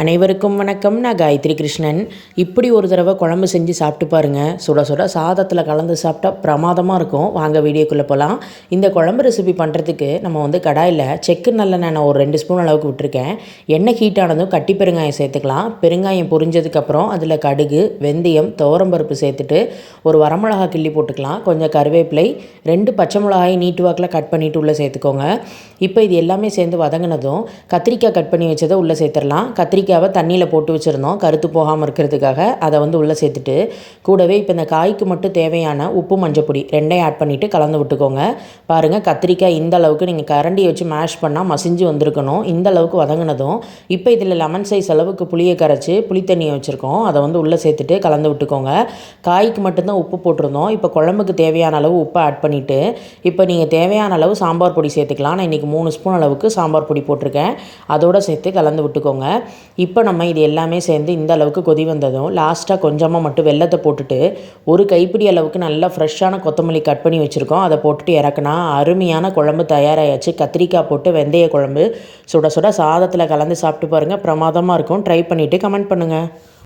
அனைவருக்கும் வணக்கம். நான் காயத்ரி கிருஷ்ணன். இப்படி ஒரு தடவை குழம்பு செஞ்சு சாப்பிட்டு பாருங்கள் சுட சுட சாதத்தில் கலந்து சாப்பிட்டா பிரமாதமாக இருக்கும். வாங்க வீடியோக்குள்ளே போகலாம் இந்த குழம்பு ரெசிபி பண்ணுறதுக்கு நம்ம வந்து கடாயில் செக்கு நல்லெண்ணெய் ஒரு ரெண்டு ஸ்பூன் அளவுக்கு விட்டுருக்கேன். எண்ணெய் ஹீட் ஆனதும் கட்டி பெருங்காயம் சேர்த்துக்கலாம். பெருங்காயம் பொரிஞ்சதுக்கப்புறம் அதில் கடுகு வெந்தயம் துவரம்பருப்பு சேர்த்துட்டு ஒரு வரமிளகா கிள்ளி போட்டுக்கலாம். கொஞ்சம் கருவேப்பிலை ரெண்டு பச்சை மிளகாயை நீட்டு வாக்கில் கட் பண்ணிவிட்டு உள்ளே சேர்த்துக்கோங்க. இப்போ இது எல்லாமே சேர்ந்து வதங்கினதும் கத்திரிக்காய் கட் பண்ணி வச்சதை உள்ளே சேர்த்துடலாம். கத்திரிக்காய் கத்திரிக்காவை தண்ணியில் போட்டு வச்சுருந்தோம். கருத்து போகாமல் இருக்கிறதுக்காக அதை வந்து உள்ளே சேர்த்துட்டு கூடவே இப்போ இந்த காய்க்கு மட்டும் தேவையான உப்பு மஞ்சப்பொடி ரெண்டையும் ஆட் பண்ணிவிட்டு கலந்து விட்டுக்கோங்க. பாருங்கள் கத்திரிக்காய் இந்த அளவுக்கு நீங்கள் கரண்டியை வச்சு மேஷ் பண்ணால் மசிஞ்சு வந்திருக்கணும். இந்த அளவுக்கு வதங்கினதும் இப்போ இதில் லெமன் சைஸ் அளவுக்கு புளியை கரைச்சி புளி தண்ணியை வச்சுருக்கோம். அதை வந்து உள்ளே சேர்த்துட்டு கலந்து விட்டுக்கோங்க. காய்க்கு மட்டும்தான் உப்பு போட்டிருந்தோம். இப்போ குழம்புக்கு தேவையான அளவு உப்பை ஆட் பண்ணிவிட்டு இப்போ நீங்கள் தேவையான அளவு சாம்பார் பொடி சேர்த்துக்கலாம். நான் இன்றைக்கி மூணு ஸ்பூன் அளவுக்கு சாம்பார் பொடி போட்டிருக்கேன். அதோடு சேர்த்து கலந்து விட்டுக்கோங்க. இப்போ நம்ம இது எல்லாமே சேர்ந்து இந்த அளவுக்கு கொதி வந்ததும் லாஸ்ட்டாக கொஞ்சமாக மட்டும் வெள்ளத்தை போட்டுட்டு ஒரு கைப்பிடி அளவுக்கு நல்லா ஃப்ரெஷ்ஷான கொத்தமல்லி கட் பண்ணி வச்சுருக்கோம். அதை போட்டுட்டு இறக்குனா அருமையான குழம்பு தயாராகியாச்சு கத்திரிக்காய் போட்டு வெந்தய குழம்பு சுட சுட சாதத்தில் கலந்து சாப்பிட்டு பாருங்கள் பிரமாதமாக இருக்கும். ட்ரை பண்ணிவிட்டு கமெண்ட் பண்ணுங்கள்